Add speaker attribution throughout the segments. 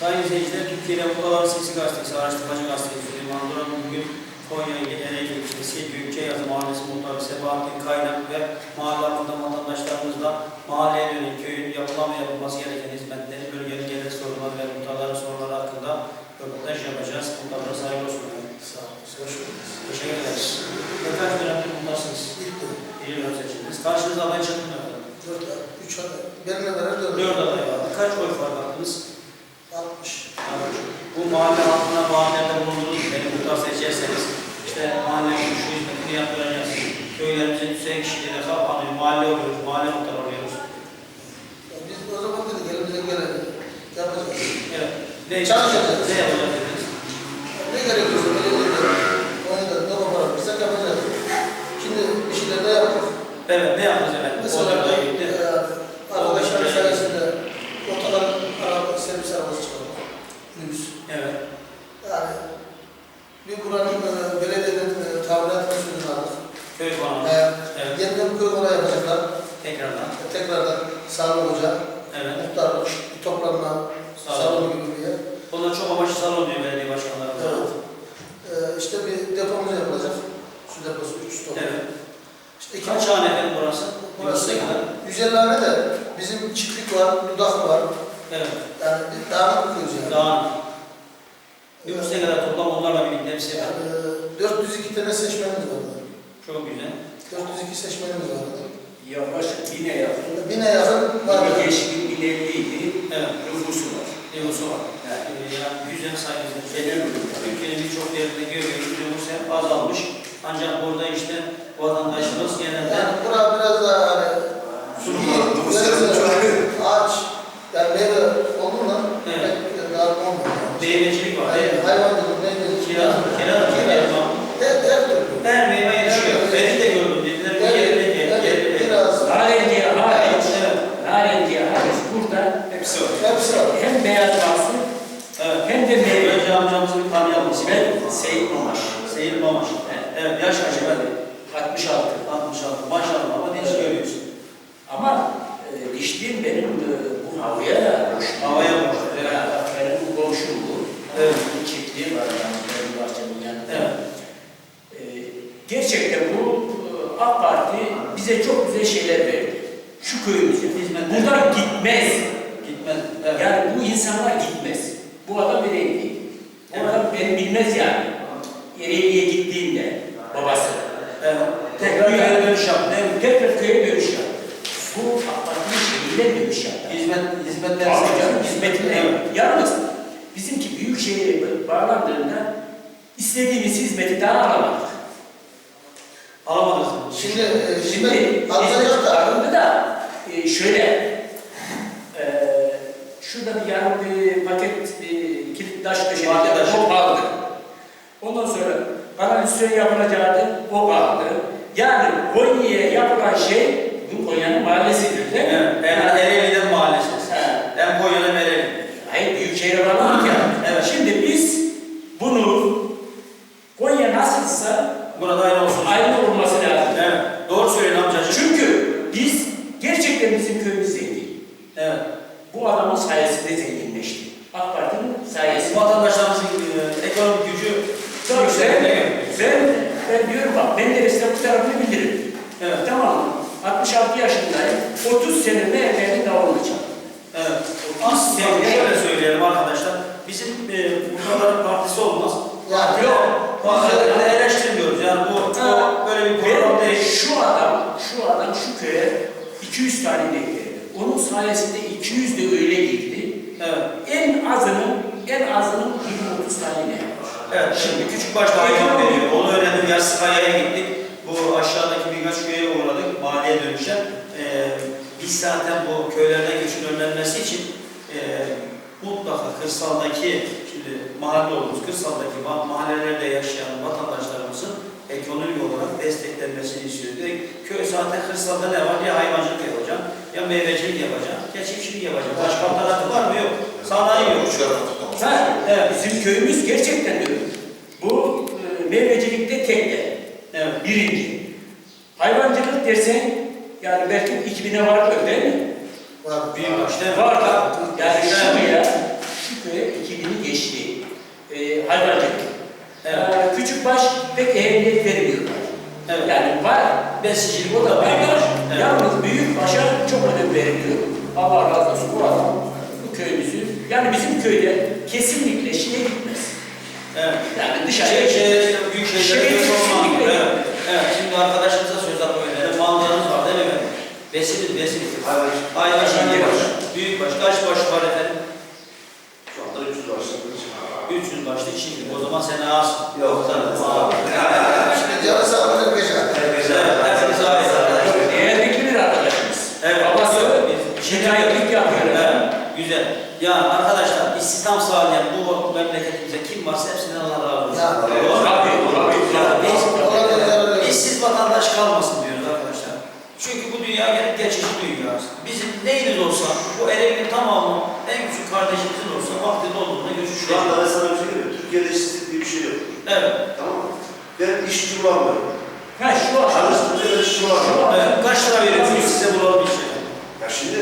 Speaker 1: Sayın izleyiciler, Türkiye'de Mutluların Sesi Gazetesi, araştırmacı gazetesi Süleyman Duran bugün Konya ili Ereğli ilçesi Gökçeyazı Mahallesi Muhtarı Sebahattin Kaynak ve mahalle hakkında vatandaşlarımızla mahalleye dönük köyün yapılan ve yapılması gereken hizmetleri, bölgenin genel sorunları ve muhtarların sorunları hakkında röportaj yapacağız. Muhtarlara saygı olsun.
Speaker 2: Sağ olun. Hoş.
Speaker 1: Teşekkür ederiz. Kaç dönemdir muhtarsınız?
Speaker 2: İlk dönem.
Speaker 1: Yıl seçildiniz. Karşınıza aday çıktı mı?
Speaker 2: Dört ay. Üç ay. Benimle beraber dört ay.
Speaker 1: Dört aday vardı. Kaç oy fark attınız? Mahalle halkına mahallede bulundunuz. Beni muhtar seçerseniz işte mahallenin şu hizmetini yaptıracağız. Köylerimizin yüksek kişiliğine kapanıyor. Mahalle oluyoruz. Mahalle muhtar oluyoruz.
Speaker 2: Biz o zaman dedik elimizden geleni yapacağız.
Speaker 1: Evet. Ne,
Speaker 2: Çalışacağız.
Speaker 1: Ne yapacağız dediniz?
Speaker 2: Ne gerekiyorsa elimizden geleni. Onu da ne kadar yapırsak yapacağız. Şimdi bir şeyler de yapıyoruz.
Speaker 1: Evet. Ne yaptınız efendim?
Speaker 2: Mesela
Speaker 1: Evet.
Speaker 2: Yani bir buranın e, belediyenin e, tamirat usulünü aldık.
Speaker 1: Köy konumu.
Speaker 2: E,
Speaker 1: Evet.
Speaker 2: yeniden köy konağı yapacaklar.
Speaker 1: Tekrardan.
Speaker 2: E, tekrardan sağlık olacak.
Speaker 1: Evet.
Speaker 2: Muhtarlık, bir toplanma salonu gibi bir yer.
Speaker 1: Onlar çok amaçlı salon diyor belediye başkanlarımız.
Speaker 2: Evet. Ee, işte bir depomuz yapılacak. Su deposu 3 ton.
Speaker 1: Evet.
Speaker 2: İşte iki,
Speaker 1: Kaç hane efendim burası?
Speaker 2: burası
Speaker 1: Ne kadar?
Speaker 2: 150 hane de bizim çiftlik var, dudak var.
Speaker 1: Evet.
Speaker 2: Yani dağınık köy yani.
Speaker 1: Daha Nüfus ne kadar toplam onlarla birlikte hepsi var.
Speaker 2: Yani 402 tane seçmenimiz var.
Speaker 1: Çok güzel.
Speaker 2: 402 seçmenimiz var.
Speaker 3: Yaklaşık bine yakın.
Speaker 2: Bine yakın var.
Speaker 3: Bir geçkin bin elliydi.
Speaker 1: Evet.
Speaker 3: Nüfusu var.
Speaker 1: Nüfusu var.
Speaker 3: Yani
Speaker 1: Ee, yani güzel sayımızda.
Speaker 3: genel olarak.
Speaker 1: Türkiye'nin birçok yerinde görüyoruz. Nüfus hep azalmış. Ancak burada işte vatandaşımız genelde
Speaker 2: Yani bura biraz daha hani
Speaker 1: Sulman,
Speaker 2: nüfus ağaç, yani meyve olduğundan
Speaker 1: Evet.
Speaker 2: pek daha olmuyor. Yani.
Speaker 1: değmecilik var. değil mi?
Speaker 2: Hayvancılık, meyvecilik.
Speaker 1: Kiraz, kiraz, kiraz.
Speaker 2: Her, her türlü.
Speaker 1: Her meyve yetişiyor. Beni de gördüm dediler. Bir yerine gel.
Speaker 2: Evet,
Speaker 1: gel-
Speaker 2: biraz.
Speaker 3: Narenciye hariç,
Speaker 1: Evet.
Speaker 3: narenciye hariç burada
Speaker 1: Hepsi var.
Speaker 2: Hepsi var.
Speaker 3: hem beyaz mahsul
Speaker 1: Evet.
Speaker 3: hem de meyve.
Speaker 1: Önce amcamızı bir tanıyalım.
Speaker 3: Ben Seyit Mamaş.
Speaker 1: Seyit Mamaş.
Speaker 3: Evet.
Speaker 1: Evet. Yaş kaç efendim?
Speaker 3: 66.
Speaker 1: 66. Maşallah ama dinç görüyorsun.
Speaker 3: Ama e, içtiğim benim e, bu havaya da hoş.
Speaker 1: Havaya hoş, evet.
Speaker 3: Yani benim bu komşum bu.
Speaker 1: Evet.
Speaker 3: Bir çiftliği var yani yanında.
Speaker 1: Evet.
Speaker 3: E, gerçekten bu e, AK Parti bize çok güzel şeyler verdi. Şu köyümüze.
Speaker 1: Hizmetler.
Speaker 3: Buradan gitmez.
Speaker 1: Gitmez. Evet.
Speaker 3: Yani bu insanlar gitmez. Bu adam Ereğli. Bu adam beni bilmez yani. Ereğli'ye gittiğinde babası.
Speaker 1: Evet. Tekrar geri dönüş yap. Değil mi?
Speaker 3: Tekrar köye dönüş yaptı. Bu AK Parti'nin şeyiyle dönüş yaptı.
Speaker 1: Hizmet, hizmetler.
Speaker 3: Hizmetine.
Speaker 1: Evet.
Speaker 3: Yalnız bizimki büyük şehire bağlandığında istediğimiz hizmeti daha alamadık.
Speaker 1: Alamadınız mı?
Speaker 2: Şimdi, e,
Speaker 3: Şimdi
Speaker 2: şimdi alacak da
Speaker 3: e, şöyle e, şurada bir yarım bir paket e, kilit taş
Speaker 1: taşı.
Speaker 3: o kaldı. Ondan sonra kanalizasyon yapılacaktı o kaldı. Yani Konya'ya yapılan şey bu Konya'nın mahallesidir değil mi?
Speaker 1: Evet. En Ereğli'den mahallesi.
Speaker 3: He.
Speaker 1: Hem Konya'da hem Ereğli.
Speaker 3: Hayır büyükşehir'e bağladık ya.
Speaker 1: Evet.
Speaker 3: Şimdi biz bunu Konya nasılsa
Speaker 1: Burada aynı olsun.
Speaker 3: aynı olması lazım.
Speaker 1: Evet. Doğru söyleyin amcacığım.
Speaker 3: Çünkü biz gerçekten bizim köyümüz zengin.
Speaker 1: Evet.
Speaker 3: Bu adamın sayesinde zenginleşti. AK Parti'nin sayesinde.
Speaker 1: Vatandaşlarımızın e, ekonomik gücü
Speaker 3: Tabii
Speaker 1: yüksek.
Speaker 3: ben,
Speaker 1: değil mi?
Speaker 3: ben, ben diyorum bak ben de size bu tarafını bilirim.
Speaker 1: Evet.
Speaker 3: Tamam mı? 66 yaşındayım. 30 sene MHP'nin davranacağım.
Speaker 1: Evet. Aslında şöyle söyleyelim arkadaşlar. Bizim e, Muhtarların Partisi olmaz.
Speaker 2: yani
Speaker 3: Yok.
Speaker 1: Partilerini eleştirmiyoruz. Yani bu, bu böyle bir program değil.
Speaker 3: şu adam, şu adam şu köye 200 tane denk geldi. Onun sayesinde 200 de öyle girdi.
Speaker 1: Evet.
Speaker 3: En azının, en azının 20-30 tane ne.
Speaker 1: Evet, şimdi küçük başta hayvan veriyor. Onu öğrendim, Yassıkaya'ya gittik. Bu aşağıdaki birkaç köye uğradık, mahalleye dönüşen. Ee, biz zaten bu köylerden göçün önlenmesi için e, mutlaka kırsaldaki, şimdi mahalle olduğumuz kırsaldaki ma- mahallelerde yaşayan vatandaşlarımızın ekonomik olarak desteklenmesini istiyoruz. Dedik, köy zaten kırsalda ne var? Ya hayvancılık yapacağım, ya meyvecilik yapacağım, ya çiftçilik yapacağım. Başka alternatif var mı? Yok. Sanayi yok.
Speaker 3: Ha,
Speaker 1: Evet.
Speaker 3: bizim köyümüz gerçekten öyle. Bu e, meyvecilikte tekte.
Speaker 1: Evet.
Speaker 3: Birinci. Hayvancılık dersen yani belki 2000'e var değil mi?
Speaker 2: var.
Speaker 1: Büyük başta
Speaker 3: Var da yani şu köye küçük baş pek ehemmiyet vermiyorlar.
Speaker 1: Evet.
Speaker 3: Yani var,
Speaker 1: Besicilik
Speaker 3: o da var.
Speaker 1: Evet.
Speaker 3: Yalnız büyük başa çok önem veriliyor. Allah razı olsun bu adam, bu köyümüzü, yani bizim köyde kesinlikle şeye gitmez.
Speaker 1: Evet.
Speaker 3: Yani dışarıya
Speaker 1: Şey, şey, büyük şeylere olmaz.
Speaker 3: kesinlikle.
Speaker 1: Evet. evet. Şimdi arkadaşımıza söz hakkı verelim. Mallarımız var değil mi? Besiniz, besiniz.
Speaker 4: Hayvan.
Speaker 1: Hayvan. Büyük baş. Kaç baş var efendim?
Speaker 4: Şu anda 300 başladık.
Speaker 1: 300 başlı şimdi. O zaman sen ağırsın.
Speaker 4: Yok, tamam.
Speaker 3: Değerli bir arkadaşımız.
Speaker 1: Evet.
Speaker 3: Babası şikayetlik yapıyor.
Speaker 1: Evet. Güzel. Yani arkadaşlar istihdam sağlayan bu memleketimize kim varsa hepsinden Allah razı olsun.
Speaker 2: Ya.
Speaker 1: Doğru?
Speaker 3: Tabii, tabii.
Speaker 1: İşsiz vatandaş kalmasın diyoruz arkadaşlar. Çünkü bu dünya geçici dünya. Bizim neyiniz olsa, bu Ereğli'nin tamamı en küçük kardeşimizin olsa vakti dolduğunda göçüş
Speaker 4: Şu anda ben sana bir şey diyeyim. Türkiye'de işsizlik diye bir şey yok.
Speaker 1: Evet.
Speaker 4: Tamam mı? İşçi bulamıyorum.
Speaker 3: Ha şu an.
Speaker 4: Çalıştığımda ben işçi bulamıyorum.
Speaker 1: evet. Kaç lira veriyorsunuz size bulalım bir şey?
Speaker 4: Ya şimdi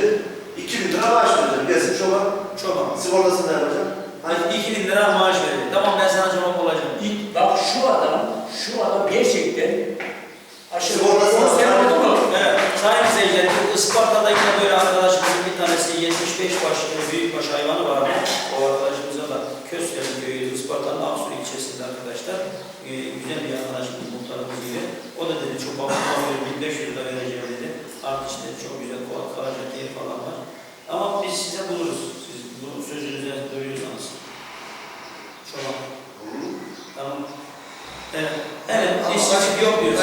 Speaker 4: 2000 lira maaş vereceğim. Gelsin çoban.
Speaker 1: Çoban.
Speaker 4: Sigortasını da yapacağım.
Speaker 1: Hani 2000 lira maaş verin. Tamam ben sana cevap olacağım.
Speaker 3: İlk, bak şu adam, şu adam gerçekten aşırı
Speaker 4: Sigortası
Speaker 3: 10 sene oldu mu?
Speaker 1: Evet, sayın izleyiciler, bu Isparta'da yine böyle arkadaşımızın bir tanesi 75 başlı büyükbaş hayvanı vardı. O arkadaşımıza da Kösyeli köyü, Isparta'nın ilçesinde arkadaşlar. Ee, güzel bir arkadaşımız muhtarımız gibi. O da dedi çok bakımlı 1500 lira vereceğim dedi. Artık işte çok güzel kal- kalacak yer falan var. Ama biz size buluruz. Siz bu sözünüze duyuyorsanız. Çoban. Tamam. Evet. Evet. İşsizlik yok diyoruz.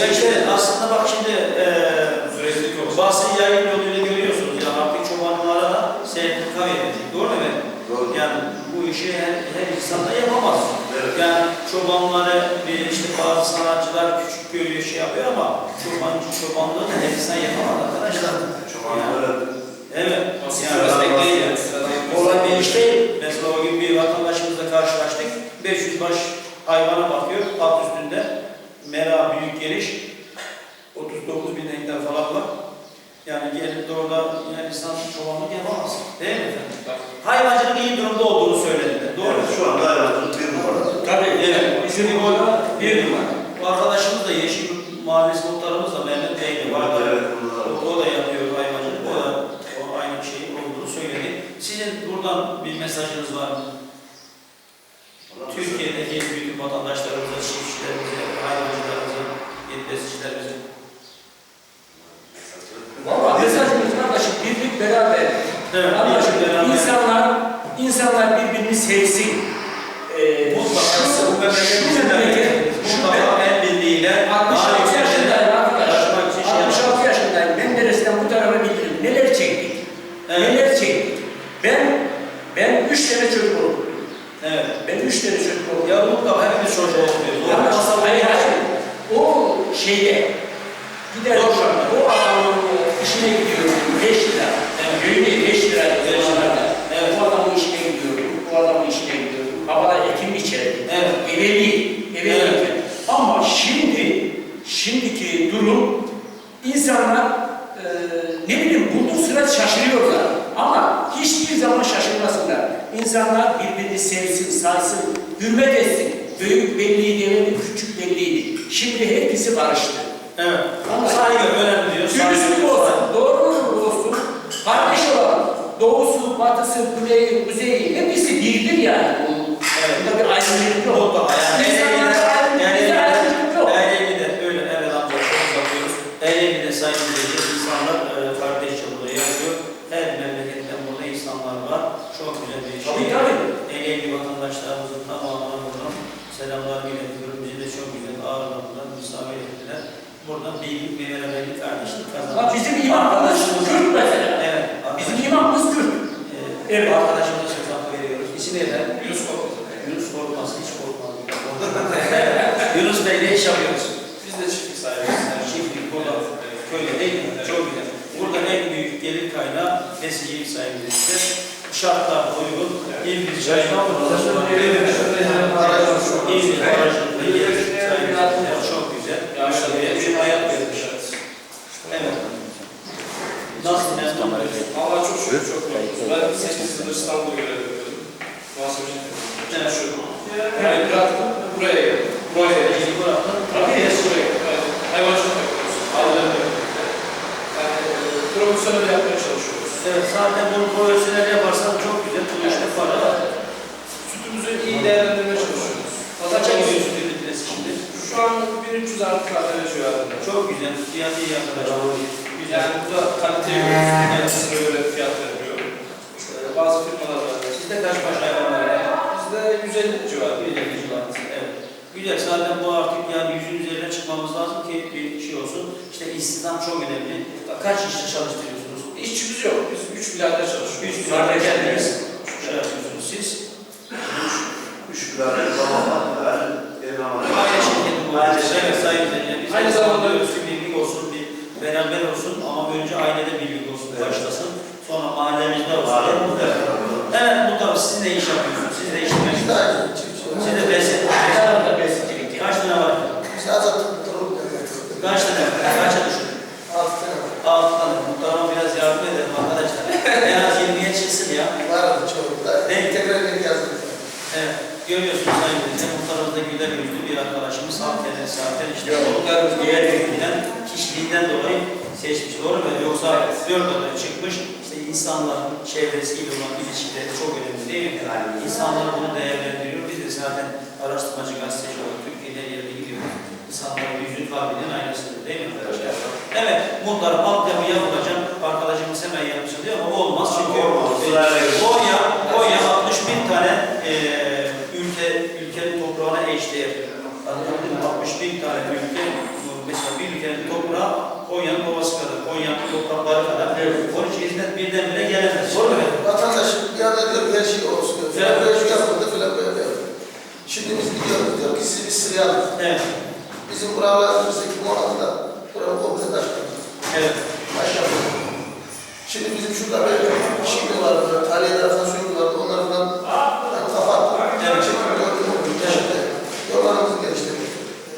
Speaker 1: Ya işte aslında bak şimdi eee basın yayın yoluyla görüyorsunuz ya artık çobanlara da sertifika verilecek. Doğru mu efendim?
Speaker 4: Doğru.
Speaker 1: Yani bu işi her, her insan da yapamaz.
Speaker 4: Evet.
Speaker 1: Yani çobanları bir işte bazı sanatçılar küçük görüyor şey yapıyor ama çobancı çobanlığı da her insan yapamaz arkadaşlar.
Speaker 4: Çoban
Speaker 1: Yani-
Speaker 4: öğrendim.
Speaker 1: Evet. Yani
Speaker 4: değil.
Speaker 1: Olay bir iş değil. Mesela o gün bir vatandaşımızla karşılaştık. 500 baş hayvana bakıyor. Alt üstünde mera büyük geliş. 39 bin hektar falan var. Yani gelip de orada yani insan çobanlık yapamaz. Değil mi efendim? Hayvancının iyi durumda olduğunu söylediler. Doğru mu?
Speaker 4: Doğru. Şu anda hayvancılık bir numara.
Speaker 3: Tabii.
Speaker 1: Evet.
Speaker 3: Bizim orada bir numara.
Speaker 1: Bu arkadaşımız da Yeşil Mahallesi muhtarımız da Mehmet Bey de var.
Speaker 4: Evet.
Speaker 1: O, o da yapıyor hayvancılık. O da o aynı şeyin olduğunu söyledi. Sizin buradan bir mesajınız var mı? Evet,
Speaker 3: insanlar, insanlar birbirini sevsin. Ee,
Speaker 1: Mutlaka
Speaker 3: şu-
Speaker 1: bu
Speaker 3: şu
Speaker 1: memleketimizin
Speaker 3: memleket, şu
Speaker 1: mutlaka el birliğiyle
Speaker 3: 66
Speaker 1: daha
Speaker 3: yaşındayım arkadaş.
Speaker 1: Yaşamak için şey
Speaker 3: 66 yaşındayım. Ben neresinden bu tarafa bilirim. Neler çektik.
Speaker 1: Evet.
Speaker 3: Neler çektik. Ben ben üç tane çocuk oldum.
Speaker 1: Evet.
Speaker 3: Ben üç tane çocuk oldum.
Speaker 1: Ya mutlaka hepimiz çocuğu oluyoruz.
Speaker 3: Ya
Speaker 1: Olmazsa bu
Speaker 3: hayır, hayır. O şeye gider
Speaker 1: Zor şartlar.
Speaker 3: o adamın işine gidiyorum 5 lira.
Speaker 1: Evet.
Speaker 3: Köyüne 5 lira.
Speaker 1: Beş lira. Evet.
Speaker 3: O adamın işine gidiyorum. O adamın işine gidiyorum. Babalar ekim içerdi.
Speaker 1: Evet.
Speaker 3: Eveli. Eveli.
Speaker 1: Evet.
Speaker 3: Ama şimdi şimdiki durum insanlar e, ne bileyim bulduğu sıra şaşırıyorlar. Ama hiçbir zaman şaşırmasınlar. İnsanlar birbirini sevsin, saysın, hürmet etsin. Büyük belliydi, evli, küçük belliydi. Şimdi hepsi karıştı.
Speaker 1: Evet. Saygı önemli diyor.
Speaker 3: Dürüstlük olsun, doğru olsun, kardeş olalım. Doğusu, batısı, güneyi, kuzeyi hepsi birdir yani.
Speaker 1: Evet.
Speaker 3: Burada bir ayrımcılık yok.
Speaker 1: Mutlaka yani.
Speaker 3: İnsanlarda ayrım- bizde ayrımcılık yok.
Speaker 1: Ereğli'de öyle evet amca çok uzatıyoruz. Ereğli'de sayın izleyiciler insanlar e, kardeşçe burada yaşıyor. Her memleketten burada insanlar var. Çok güzel bir şey.
Speaker 3: Tabii, tabii.
Speaker 1: Ereğli vatandaşlarımızın tamamına buradan selamlarımı iletiyorum. Bizi de çok güzel ağırladılar, misafir ettiler. Buradan birlik ve beraberlik kardeşlik kazandık.
Speaker 3: Bak bizim imamımız Kürt mesela.
Speaker 1: Evet.
Speaker 3: Bizim imamımız Kürt.
Speaker 1: Evet.
Speaker 3: Evet.
Speaker 1: Arkadaşımıza söz hakkı veriyoruz. İsmi ne efendim? Yunus Korkmaz. Yunus Korkmaz. Hiç korkmaz. Yunus Bey ne iş yapıyoruz?
Speaker 5: Biz de çiftlik sahibiyiz. Yani
Speaker 1: Çiftlik burada köyde değil mi? Çok güzel. Burada en büyük gelir kaynağı besicilik sayemizde. Şartlar uygun. İngilizce İngilizce aracılıkla gelir sayemizde. kamera kayıt.
Speaker 5: Allah çok şükür çok mutluyuz. Ben 8 yıldır İstanbul'u görevliyim. Çalışıyorum. Yani bıraktım yani, buraya geldim. Buraya geldim. Buraya geldim. Hayvancılık yapıyoruz. Aldırdım. Yani e, profesyonel yapmaya çalışıyoruz.
Speaker 1: Evet zaten bunu profesyonel yaparsan çok güzel. Bu işte para.
Speaker 5: Sütümüzü iyi değerlendirmeye çalışıyoruz.
Speaker 1: Kaça gidiyorsun dediniz şimdi?
Speaker 5: Şu an 1300 artı kadar civarında.
Speaker 1: Çok güzel. Fiyatı iyi yaklaşıyor.
Speaker 5: Yani burada kaliteye göre, kendisine göre fiyat veriliyor. Ee, bazı firmalar var.
Speaker 1: Sizde kaç baş hayvan var?
Speaker 5: Bizde 150 civarı.
Speaker 1: Bir de bir var. Evet. Güzel. Zaten bu artık yani yüzün üzerine çıkmamız lazım ki bir şey olsun. İşte istihdam çok önemli. Kaç işçi çalıştırıyorsunuz?
Speaker 5: İşçimiz yok. Biz 3 birader çalışıyoruz.
Speaker 1: Üç birader kendiniz. Şey yapıyorsunuz siz.
Speaker 4: Üç birader babam var. Ben evim var.
Speaker 1: Aile şirketi bu. Evet
Speaker 5: Aynı zamanda-
Speaker 1: ki birlik olsun, bir beraber olsun ama önce ailede birlik olsun başlasın. Sonra mahallemizde olsun. Evet muhtarım siz ne iş yapıyorsunuz? Siz de iş yapıyorsunuz. Siz de besin. Kaç tane var?
Speaker 2: Biz azat durum
Speaker 1: Kaç tane var? Kaça düşün?
Speaker 2: Altı tane var.
Speaker 1: Altı tane. Muhtarıma biraz yardım edelim arkadaşlar. en az 20'ye çıksın ya.
Speaker 2: Var da.
Speaker 1: Ne?
Speaker 2: Tekrar geri yazdık.
Speaker 1: Evet. Görüyorsunuz Sayın Bilgisayar, muhtarımızda güler yüzlü bir arkadaşımız. Zaten zaten işte onların diğer yönünden, kişiliğinden dolayı seçmiş. Doğru mu? Yoksa dört aday çıkmış. İşte insanların çevresiyle olan ilişkileri çok önemli değil mi? Yani insanlar bunu değerlendiriyor. Biz de zaten araştırmacı gazeteci olarak Türkiye'de yerde gidiyoruz. İnsanların yüzün kalbinin aynasıdır değil mi arkadaşlar? Evet, muhtarım altyapı yapılacak. Arkadaşımız hemen yanlış diyor ama olmaz çünkü
Speaker 4: Olmaz.
Speaker 1: e, Konya, Konya 60 bin tane e, ülke, ülkenin toprağına eşdeğer. Anladın mı? 60 bin tane ülke, mesela bir ülkenin toprağı Konya'nın toprakları kadar. Onun için hizmet birdenbire gelemez. Doğru mu?
Speaker 2: Vatandaş bir anda diyor her şey olsun diyor. Filan böyle şu yapıldı, filan böyle yapıldı. Şimdi biz gidiyoruz diyor ki sizi bir sıraya alın.
Speaker 1: Evet,
Speaker 2: Bizim buralarımızdaki muhakkakta buranın komple taşlar.
Speaker 1: evet.
Speaker 2: Aşağıda. Şimdi bizim şurada bir şimdi vardı, tarihe taraftan suyum vardı, onlar falan yani kafa.
Speaker 1: Evet.
Speaker 2: Çekim gördüm onu. Şimdi yollarımızı geliştirdik.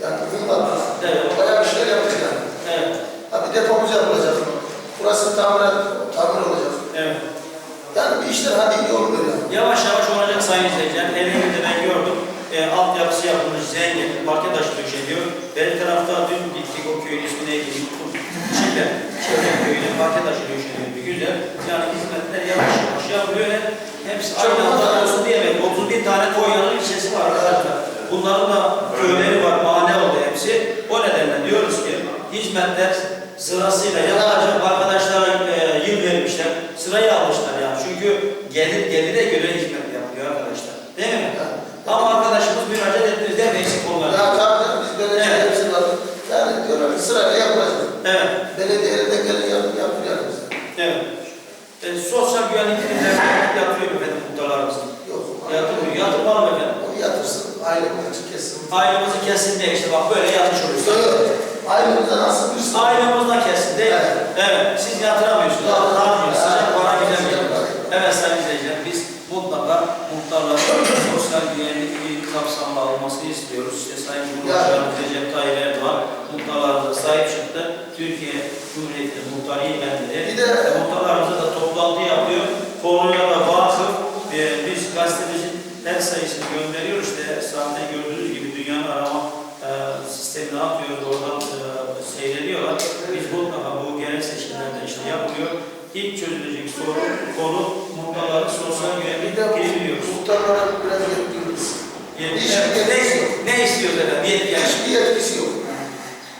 Speaker 2: Yani bunlar
Speaker 1: Evet.
Speaker 2: bayağı bir şeyler yaptık yani.
Speaker 1: Evet,
Speaker 2: Tabii depomuz yapılacak. Burası tamirat, tamir olacak.
Speaker 1: evet.
Speaker 2: Yani bir işler hadi iyi olur yani.
Speaker 1: Yavaş yavaş olacak sayın izleyiciler. Elinde ben gördüm. E, altyapısı yapılmış, zengin, parke taşı döşeniyor. Benim tarafta dün gittik o köyün ismi neydi? Çile. Çile köyüne parke taşı döşeniyor. Bir güzel. Yani hizmetler yavaş yavaş yapılıyor. Hem hepsi aynı anda olsun diyemeyiz. 31 tane Konya'nın ilçesi var arkadaşlar. Bunların da köyleri var, mahalle oldu hepsi. O nedenle diyoruz ki hizmetler sırasıyla yapılacak arkadaşlara e, yıl vermişler. Sırayı almışlar yani. Çünkü gelir gelire göre hizmet yapılıyor arkadaşlar. Değil mi? Ama arkadaşımız müracaat ettiniz değil mi? Eksik onlar.
Speaker 2: Ya tabii biz belediye
Speaker 1: Evet.
Speaker 2: hepsi var. Yani diyorlar sırayla yapılacak.
Speaker 1: Evet.
Speaker 2: Belediyelerde gelin yapın, yapın.
Speaker 1: Evet. E, sosyal güvenlik primlerine yatırıyor mu efendim muhtarlarımız?
Speaker 2: Yok.
Speaker 1: Yatırmıyor. Yatırmalı mı efendim?
Speaker 2: Onu yatırsın, ailemizi kessin.
Speaker 1: Aylığımızı kesin diye işte bak böyle yatış oluyor.
Speaker 2: Yok, Ailemizden nasıl bir sınır?
Speaker 1: Aylığımızdan kesin değil mi?
Speaker 2: Evet.
Speaker 1: Evet. Siz yatıramıyorsunuz.
Speaker 2: Yok.
Speaker 1: Yatıramıyorsunuz. Sıcak
Speaker 2: Evet.
Speaker 1: para güzel
Speaker 2: Sıcak
Speaker 1: geliyor.
Speaker 2: para.
Speaker 1: Evet sayın izleyiciler biz mutlaka muhtarların sosyal kapsamlı alınmasını istiyoruz. İşte Sayın Cumhurbaşkanı Recep Tayyip Erdoğan muhtarlarımıza sahip çıktı. Türkiye Cumhuriyeti muhtarı ilanları.
Speaker 2: Bir de-
Speaker 1: muhtarlarımıza da toplantı yapıyor. Konuya da vakıf. Ee, biz gazetemizin her sayısını gönderiyoruz. İşte sahne gördüğünüz gibi dünyanın arama e, sistemine atıyoruz. Oradan e, seyrediyorlar. Biz mutlaka bu genel seçimlerde işte yapılıyor. İlk çözülecek sorun, konu muhtarların sosyal güvenlik
Speaker 2: de
Speaker 1: biliyoruz.
Speaker 2: muhtarlara biraz yetkiliyiz.
Speaker 1: Ne, ne istiyoruz efendim? Yetki.
Speaker 2: Hiçbir yetkisi yok.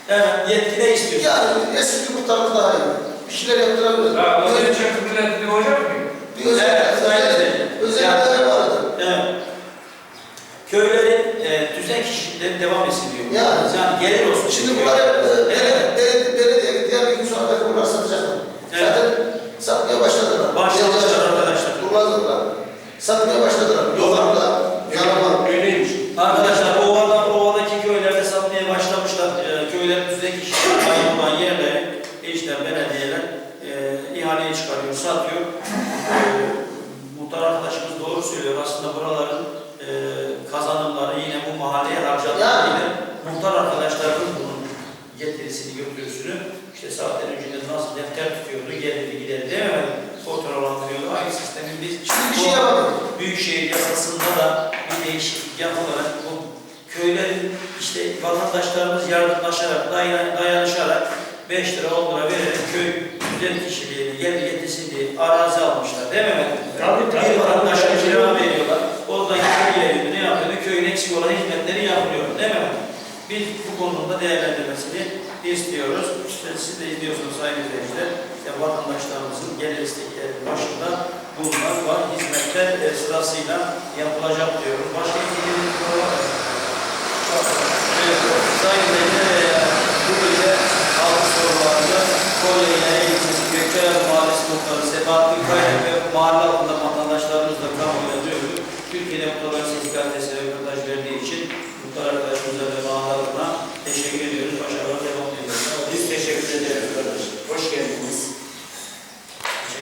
Speaker 1: Evet, yetki ne istiyoruz?
Speaker 2: Yani eski muhtarımız daha iyi. Bir şeyler yaptırabilir.
Speaker 5: Ya, o yüzden çakırdılar bir hocam mı?
Speaker 2: Bir özel,
Speaker 1: Evet,
Speaker 2: özel, özel
Speaker 1: Yani-
Speaker 2: vardı.
Speaker 1: Evet. Köylerin e, düzen kişilikleri devam ediliyor.
Speaker 2: Yani.
Speaker 1: yani gelir olsun.
Speaker 2: Şimdi bunlar hep e,
Speaker 1: Evet.
Speaker 2: belediye, belediye, diğer bir gün sonra belki bunlar satacaklar.
Speaker 1: Evet.
Speaker 2: Zaten satmaya başladılar.
Speaker 1: Başlamışlar arkadaşlar.
Speaker 2: Kullandılar. Satmaya başladılar. Yollarda, yanama.
Speaker 5: Öyleymiş.
Speaker 1: Arkadaşlar ovada, ovadaki köylerde satmaya başlamışlar. E, köylerin düzen kişilikleri aynı olan yerleri işte belediyeler e, ihaleye çıkarıyor, satıyor. E, muhtar arkadaşımız doğru söylüyor. Aslında buraların e, kazanımları yine bu mahalleye harcadıklarıyla muhtar arkadaşlarımız bunun getirisini, götürüsünü işte saatler önceden nasıl defter tutuyordu, gelirdi giderdi değil mi? Kontrolandırıyordu. Aynı sistemin biz
Speaker 2: Şimdi bir şey yapamadık.
Speaker 1: Büyükşehir yasasında da bir değişiklik yapılarak bu köylerin işte vatandaşlarımız yardımlaşarak, dayan- dayanışarak 5 lira 10 lira vererek köy güzel kişiliğini, gel getirsin arazi almışlar değil mi efendim?
Speaker 3: Tabii, tabii.
Speaker 1: Bir vatandaşa kira veriyorlar. Oradan köy yerinde ne yapıyor? Köyün eksik olan hizmetleri yapılıyor değil mi efendim? Biz bu konuda değerlendirmesini istiyoruz. İşte siz de izliyorsunuz sayın izleyiciler. İşte vatandaşlarımızın gelir bunlar var göçte esnasıyla yapılacak diyorum. Başka bir konu var mı? Evet, Sayın Bey'de veya bu bölge halkı sorularında Konya'ya ilgisi Gökdelen Mahallesi Muhtarı Sebahattin Kaynak ve mahalle altında vatandaşlarımızla kamuoyuna duyurduk. Türkiye'de Muhtarlar Sindikatesi'ne röportaj verdiği için muhtar arkadaşımıza ve mahalle teşekkür ediyorum.